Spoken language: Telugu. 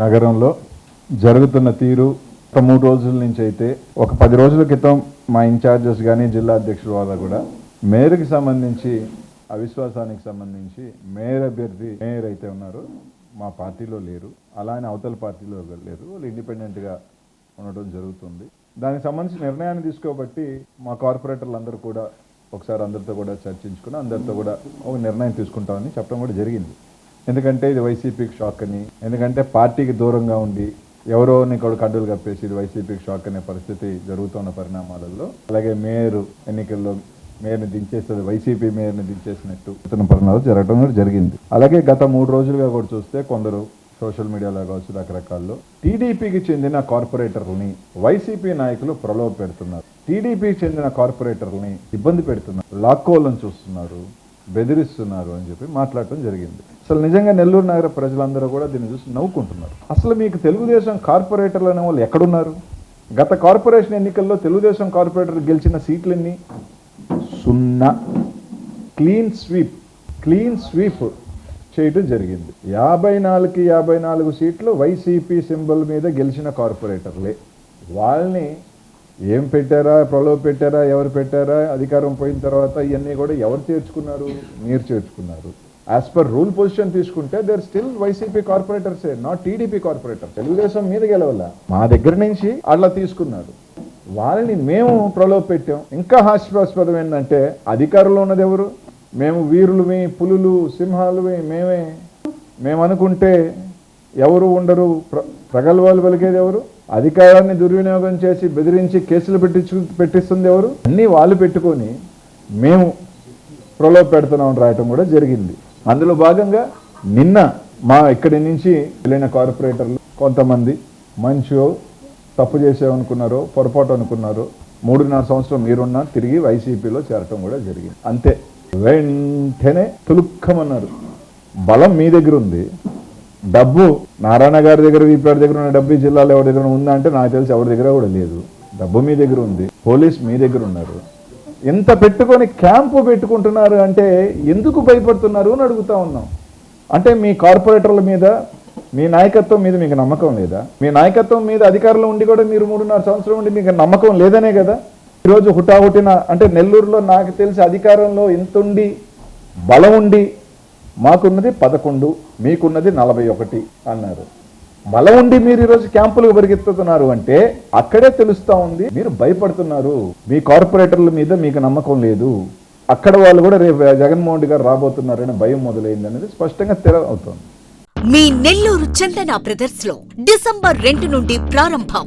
నగరంలో జరుగుతున్న తీరు ఒక మూడు రోజుల నుంచి అయితే ఒక పది రోజుల క్రితం మా ఇన్ఛార్జెస్ కానీ జిల్లా అధ్యక్షుల వల్ల కూడా మేయర్కి సంబంధించి అవిశ్వాసానికి సంబంధించి మేయర్ అభ్యర్థి మేయర్ అయితే ఉన్నారు. మా పార్టీలో లేరు. అలానే అవతల పార్టీలో లేరు. వాళ్ళు ఇండిపెండెంట్గా ఉండటం జరుగుతుంది. దానికి సంబంధించి నిర్ణయాన్ని తీసుకోబట్టి మా కార్పొరేటర్లు అందరూ కూడా ఒకసారి అందరితో కూడా చర్చించుకుని అందరితో కూడా ఒక నిర్ణయం తీసుకుంటామని చెప్పడం కూడా జరిగింది. ఎందుకంటే ఇది వైసీపీకి షాక్ అని ఎందుకంటే పార్టీకి దూరంగా ఉండి ఎవరో ఇక్కడ కండులు కప్పేసి ఇది వైసీపీకి షాక్ అనే పరిస్థితి జరుగుతున్న పరిణామాలలో. అలాగే మేయర్ ఎన్నికల్లో మేయర్ని దించేస్తుంది వైసీపీ మేయర్ని దించేసినట్టు ఇతర పరిణామాలు జరగడం కూడా జరిగింది. అలాగే గత మూడు రోజులుగా కూడా చూస్తే కొందరు సోషల్ మీడియాలో కావచ్చు రకరకాల్లో టీడీపీకి చెందిన కార్పొరేటర్లని వైసీపీ నాయకులు ప్రలోభ పెడుతున్నారు. టీడీపీకి చెందిన కార్పొరేటర్లని ఇబ్బంది పెడుతున్నారు లాక్కోలను చూస్తున్నారు. బెదిరిస్తున్నారు అని చెప్పి మాట్లాడటం జరిగింది. అసలు నిజంగా నెల్లూరు నగర ప్రజలందరూ కూడా దీన్ని చూసి నవ్వుకుంటున్నారు. అసలు మీకు తెలుగుదేశం కార్పొరేటర్లు అనే వాళ్ళు ఎక్కడున్నారు? గత కార్పొరేషన్ ఎన్నికల్లో తెలుగుదేశం కార్పొరేటర్ గెలిచిన సీట్లన్నీ సున్నా. క్లీన్ స్వీప్ క్లీన్ స్వీప్ చేయటం జరిగింది. యాభై నాలుగుకి యాభై నాలుగు సీట్లు వైసీపీ సింబల్ మీద గెలిచిన కార్పొరేటర్లే. వాళ్ళని ఏం పెట్టారా ప్రలోభ పెట్టారా ఎవరు పెట్టారా అధికారం పోయిన తర్వాత ఇవన్నీ కూడా ఎవరు చేర్చుకున్నారు? మీరు చేర్చుకున్నారు. యాజ్ పర్ రూల్ పొజిషన్ తీసుకుంటే there still YCP corporators not TDP corporator Telugu Desam మీద గెలవాల? మా దగ్గర నుంచి అట్లా తీసుకున్నారు వాళ్ళని మేము ప్రలోభ పెట్టాం. ఇంకా హాస్యాస్పదం ఏంటంటే అధికారంలో ఉన్నది ఎవరు? మేము వీరులమే పులులు సింహాలువి మేమే. మేము అనుకుంటే ఎవరు ఉండరు? ప్ర- ప్రగల్భాలు పలికేది ఎవరు? అధికారాన్ని దుర్వినియోగం చేసి బెదిరించి కేసులు పెట్టించు పెట్టిస్తుంది ఎవరు? అన్నీ వాళ్ళు పెట్టుకొని మేము ప్రలోభ పెడుతున్నాం రాయటం కూడా జరిగింది. అందులో భాగంగా నిన్న మా ఇక్కడి నుంచి వెళ్ళిన కార్పొరేటర్లు కొంతమంది మంచో తప్పు చేసామనుకున్నారో పొరపాటు అనుకున్నారో మూడున్నర సంవత్సరం మీరున్నా తిరిగి వైసీపీలో చేరటం కూడా జరిగింది. అంతే. వెంటనే తులుక్కమన్నారు. బలం మీ దగ్గర ఉంది డబ్బు నారాయణ గారి దగ్గర వీపీఆర్ దగ్గర ఉన్న డబ్బు జిల్లాలో ఎవరి దగ్గర ఉందా అంటే నాకు తెలిసి ఎవరి దగ్గర కూడా లేదు. డబ్బు మీ దగ్గర ఉంది పోలీస్ మీ దగ్గర ఉన్నారు. ఎంత పెట్టుకొని క్యాంపు పెట్టుకుంటున్నారు అంటే ఎందుకు భయపడుతున్నారు అని అడుగుతా ఉన్నాం. అంటే మీ కార్పొరేటర్ల మీద మీ నాయకత్వం మీద మీకు నమ్మకం లేదా? మీ నాయకత్వం మీద అధికారంలో ఉండి కూడా మీరు మూడున్నర సంవత్సరం ఉండి మీకు నమ్మకం లేదనే కదా? ఈరోజు హుటాహుటిన అంటే నెల్లూరులో నాకు తెలిసి అధికారంలో ఎంత ఉండి బలం ఉండి మాకున్నది పదకొండు మీకున్నది నలభై ఒకటి అన్నారు. బలం ఉండి మీరు ఈరోజు క్యాంపులకు పరిగెత్తుతున్నారు అంటే అక్కడే తెలుస్తూ ఉంది మీరు భయపడుతున్నారు. మీ కార్పొరేటర్ల మీద మీకు నమ్మకం లేదు. అక్కడ వాళ్ళు కూడా రేపు జగన్మోహన్ రెడ్డి గారు రాబోతున్నారనే భయం మొదలైంది అనేది స్పష్టంగా తెర అవుతుంది మీ నెల్లూరు చందన బ్రదర్స్లో డిసెంబర్ రెండు నుండి ప్రారంభం.